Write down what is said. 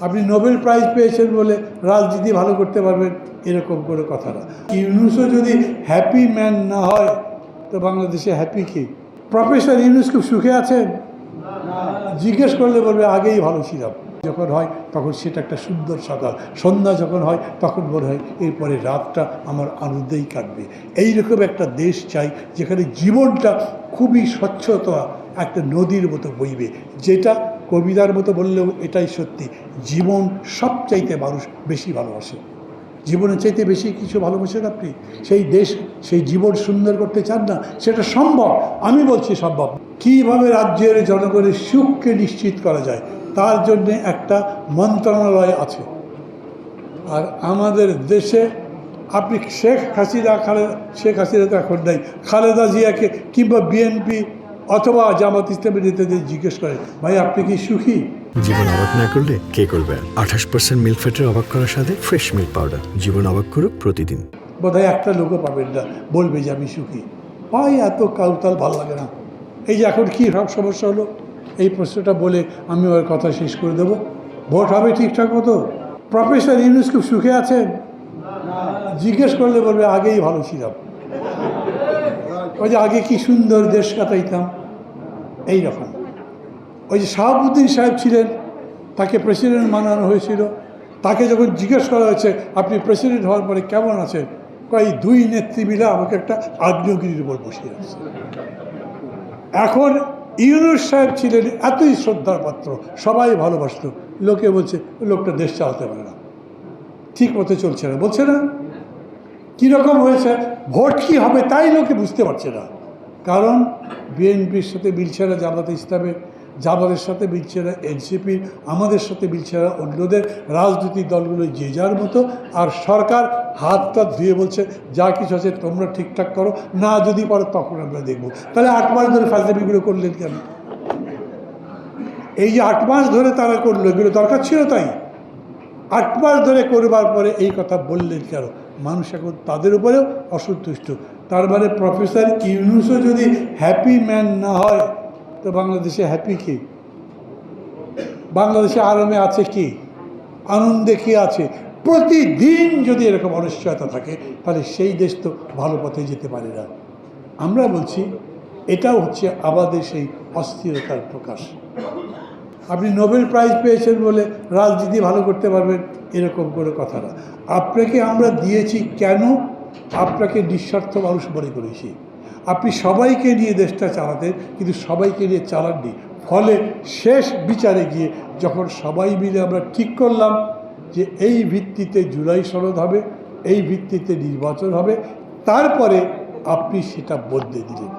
আপনি Nobel prize পেয়েছেন বলে রাজনীতি ভালো করতে পারবেন, এরকম করে কথা না। ইউনুসও যদি হ্যাপি ম্যান না হয়, তো বাংলাদেশে হ্যাপি কি? প্রফেসর ইউনুস খুব সুখে আছেন? জিজ্ঞেস করলে বলবে, আগেই ভালো ছিলাম। যখন হয়, তখন সেটা একটা সুন্দর সকাল। সন্ধ্যা যখন হয়, তখন মনে হয়, এরপরে রাতটা আমার আনন্দেই কাটবে। এইরকম একটা দেশ চাই, যেখানে জীবনটা খুবই স্বচ্ছতা, একটা নদীর মতো বইবে, যেটা কবিতার মতো বললেও এটাই সত্যি। জীবন সবচাইতে মানুষ বেশি ভালোবাসে। জীবনের চাইতে বেশি কিছু ভালোবাসেন আপনি? সেই দেশ, সেই জীবন সুন্দর করতে চান না? সেটা সম্ভব। আমি বলছি সম্ভব। কীভাবে রাজ্যের জনগণের সুখকে নিশ্চিত করা যায়? তার জন্য একটা মন্ত্রণালয় আছে। আর আমাদের দেশে আপনি শেখ হাসিনা, খালেদা, শেখ হাসিনা তো এখন নাই, খালেদা জিয়াকে কিংবা বিএনপি অথবা জামাত ইসলামের নেতাদের জিজ্ঞেস করেন ভাই আপনি কি সুখী? জীবন অবাক না করলে কে করবে? আঠাশ পার্সেন্ট মিল্ক ফ্যাটের অবাক করার সাথে ফ্রেশ মিল্ক পাউডার জীবন অবাক করুক প্রতিদিন। বোধহয় একটা লোকও পাবেন না বলবে যে আমি সুখী। ভাই এত কাউতাল ভালো লাগে না। এই যে এখন কী সব সমস্যা হলো? এই প্রশ্নটা বলে আমি ওর কথা শেষ করে দেবো। ভোট হবে ঠিকঠাক মতো? প্রফেসর ইউনুস খুব সুখে আছেন? জিজ্ঞেস করলে বলবে আগেই ভালো ছিলাম। ওই যে আগে কি সুন্দর দেশ কাটাইতাম এই রকম ওই যে শাহাবুদ্দিন সাহেব ছিলেন, তাকে প্রেসিডেন্ট বানানো হয়েছিল। তাকে যখন জিজ্ঞেস করা হয়েছে, আপনি প্রেসিডেন্ট হওয়ার পরে কেমন আছেন? কয় দুই নেত্রী মিলে আমাকে একটা আগ্নেয়গিরির উপর বসিয়ে আছে। এখন ইউনুস সাহেব ছিলেন এতই শ্রদ্ধার পাত্র, সবাই ভালোবাসত। লোকে বলছে, লোকটা দেশ চালাতে পারে না। ঠিক মতো চলছে না। বলছে না? কীরকম হয়েছে? ভোট কী হবে তাই লোকে বুঝতে পারছে না। কারণ বিএনপির সাথে মিলছে না জামাতে ইসলামের জামাতের সাথে মিলছে না এনসিপির আমাদের সাথে মিলছে না অন্যদের। রাজনৈতিক দলগুলো যে যার মতো, আর সরকার হাতটা ধুয়ে বলছে, যা কিছু আছে তোমরা ঠিকঠাক করো, না যদি পারো তখন আমরা দেখব। তাহলে আট মাস ধরে ফাজলামিগুলো করলেন কেন? এই যে আট মাস ধরে তারা করল, এগুলো দরকার ছিল তাই। আট মাস ধরে করবার পরে এই কথা বললেন কেন? মানুষ এখন তাদের উপরেও অসন্তুষ্ট। তার মানে প্রফেসর ইউনুসও যদি হ্যাপি ম্যান না হয়, তো বাংলাদেশে হ্যাপি কি? বাংলাদেশে আরামে আছে কি? আনন্দে কি আছে? প্রতিদিন যদি এরকম অনিশ্চয়তা থাকে, তাহলে সেই দেশ তো ভালো পথে যেতে পারে না। আমরা বলছি, এটাও হচ্ছে আমাদের সেই অস্থিরতার প্রকাশ। আপনি নোবেল প্রাইজ পেয়েছেন বলে রাজনীতি ভালো করতে পারবেন, এরকম করে কথা না। আপনাকে আমরা দিয়েছি কেন? আপনাকে নিঃস্বার্থ মানুষ মনে করেছি। আপনি সবাইকে নিয়ে দেশটা চালাতেন, কিন্তু সবাইকে নিয়ে চালাননি। ফলে শেষ বিচারে গিয়ে যখন সবাই মিলে আমরা ঠিক করলাম যে এই ভিত্তিতে জুলাই সনদ হবে, এই ভিত্তিতে নির্বাচন হবে, তারপরে আপনি সেটা বদলে দিলেন।